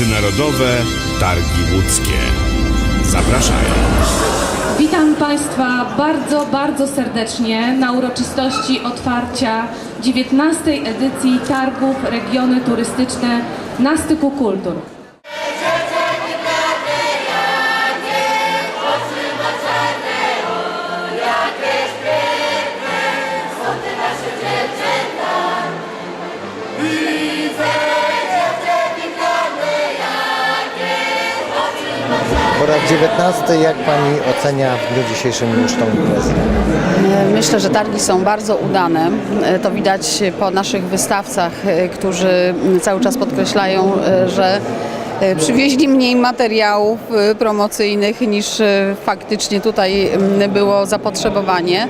Międzynarodowe Targi Łódzkie. Zapraszają. Witam Państwa bardzo, bardzo serdecznie na uroczystości otwarcia 19. edycji Targów Regiony Turystyczne na styku kultur. Po raz 19 jak Pani ocenia w dniu dzisiejszym już tą imprezę? Myślę, że targi są bardzo udane. E, To widać po naszych wystawcach, e, którzy cały czas podkreślają, e, że e, przywieźli mniej materiałów e, promocyjnych niż e, faktycznie tutaj było zapotrzebowanie.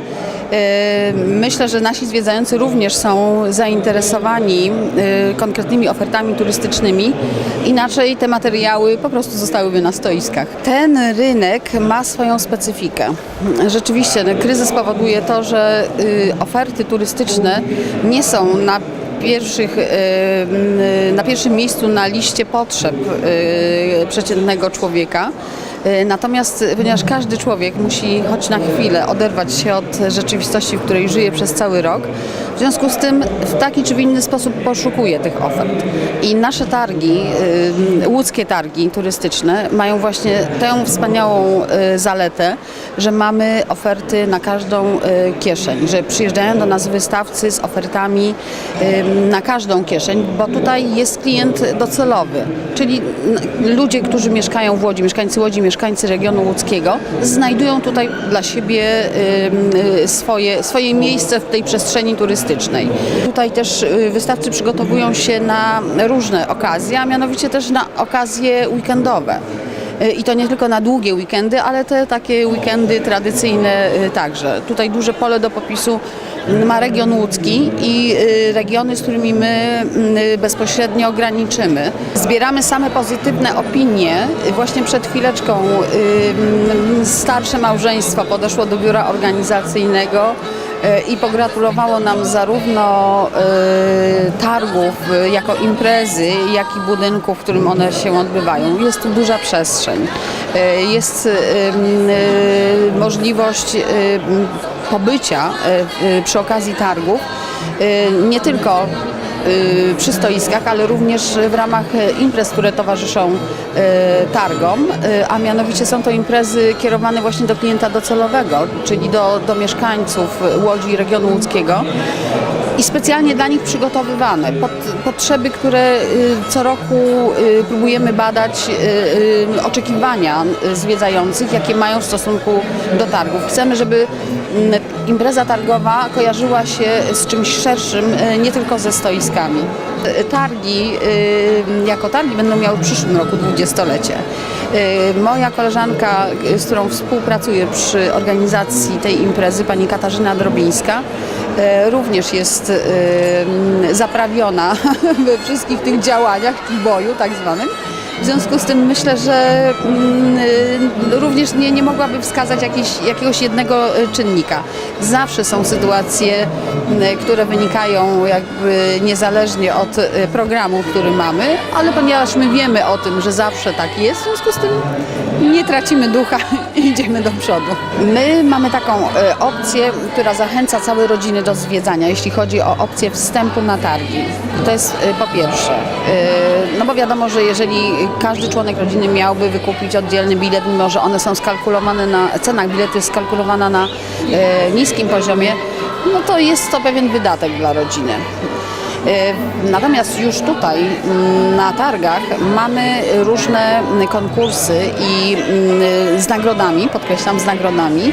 E, Myślę, że nasi zwiedzający również są zainteresowani e, konkretnymi ofertami turystycznymi. Inaczej te materiały po prostu zostałyby na stoiskach. Ten rynek ma swoją specyfikę. Rzeczywiście no, kryzys powoduje to, że y, oferty turystyczne nie są na pierwszych, na pierwszym miejscu na liście potrzeb przeciętnego człowieka. Y, Natomiast y, ponieważ każdy człowiek musi choć na chwilę oderwać się od rzeczywistości, w której żyje przez cały rok, w związku z tym w taki czy w inny sposób poszukuje tych ofert. I nasze targi, y, łódzkie targi turystyczne mają właśnie tę wspaniałą zaletę, że mamy oferty na każdą kieszeń, że przyjeżdżają do nas wystawcy z ofertami na każdą kieszeń, bo tutaj jest klient docelowy, czyli ludzie, którzy mieszkają w Łodzi, mieszkańcy Łodzi, mieszkańcy regionu łódzkiego, znajdują tutaj dla siebie y, swoje, swoje miejsce w tej przestrzeni turystycznej. Tutaj też y, wystawcy przygotowują się na różne okazje, a mianowicie też na okazje weekendowe. Y, I to nie tylko na długie weekendy, ale te takie weekendy tradycyjne także. Tutaj duże pole do popisu ma region łódzki i y, regiony, z którymi my y, bezpośrednio graniczymy. Zbieramy same pozytywne opinie. Właśnie przed chwileczką y, starsze małżeństwo podeszło do biura organizacyjnego i pogratulowało nam zarówno y, targów y, jako imprezy, jak i budynków, w którym one się odbywają. Jest tu duża przestrzeń. Jest możliwość pobycia przy okazji targów nie tylko przy stoiskach, ale również w ramach y, imprez, które towarzyszą y, targom, y, a mianowicie są to imprezy kierowane właśnie do klienta docelowego, czyli do, do mieszkańców Łodzi i regionu łódzkiego i specjalnie dla nich przygotowywane. Potrzeby, które y, co roku y, próbujemy badać, y, oczekiwania zwiedzających, jakie mają w stosunku do targów. Chcemy, żeby mm, impreza targowa kojarzyła się z czymś szerszym, nie tylko ze stoiskami. Targi, jako targi będą miały w przyszłym roku dwudziestolecie. Moja koleżanka, z którą współpracuję przy organizacji tej imprezy, pani Katarzyna Drobińska, również jest e, zaprawiona we wszystkich tych działaniach, w boju tak zwanym. W związku z tym myślę, że mm, e, również nie, nie mogłaby wskazać jakiejś, jakiegoś jednego e, czynnika. Zawsze są sytuacje, m, które wynikają jakby niezależnie od e, programu, który mamy, ale ponieważ my wiemy o tym, że zawsze tak jest, w związku z tym tracimy ducha i idziemy do przodu. My mamy taką e, opcję, która zachęca całe rodziny do zwiedzania, jeśli chodzi o opcję wstępu na targi. To jest e, po pierwsze, e, no bo wiadomo, że jeżeli każdy członek rodziny miałby wykupić oddzielny bilet, mimo że one są skalkulowane na, cena biletu jest skalkulowana na niskim poziomie, no to jest to pewien wydatek dla rodziny. E, Natomiast już tutaj mm, na targach mamy różne konkursy i mm, z nagrodami, podkreślam z nagrodami,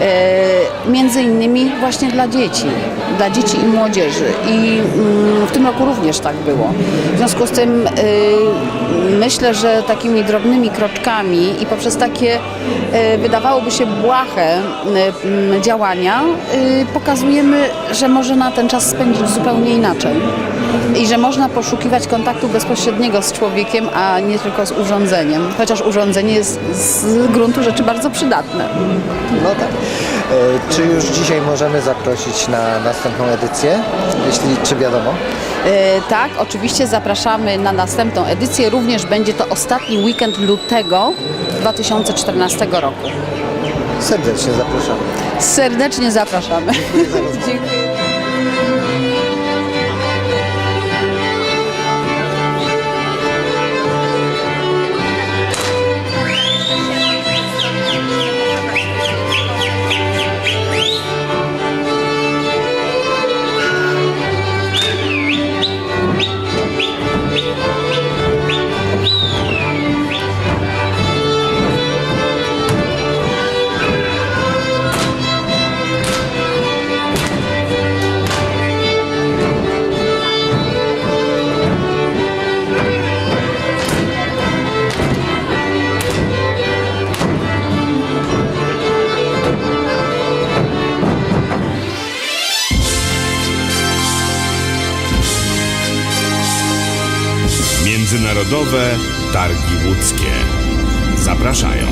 e, między innymi właśnie dla dzieci, dla dzieci i młodzieży. I mm, w tym roku również tak było. W związku z tym e, myślę, że takimi drobnymi kroczkami i poprzez takie wydawałoby się błahe działania pokazujemy, że można ten czas spędzić zupełnie inaczej. I że można poszukiwać kontaktu bezpośredniego z człowiekiem, a nie tylko z urządzeniem. Chociaż urządzenie jest z gruntu rzeczy bardzo przydatne. No tak. E, Czy już dzisiaj możemy zaprosić na następną edycję? Jeśli, czy wiadomo? E, Tak, oczywiście zapraszamy na następną edycję. Również będzie to ostatni weekend lutego 2014 roku. Serdecznie zapraszamy. Serdecznie zapraszamy. Dziękuję. Międzynarodowe Targi Łódzkie. Zapraszają.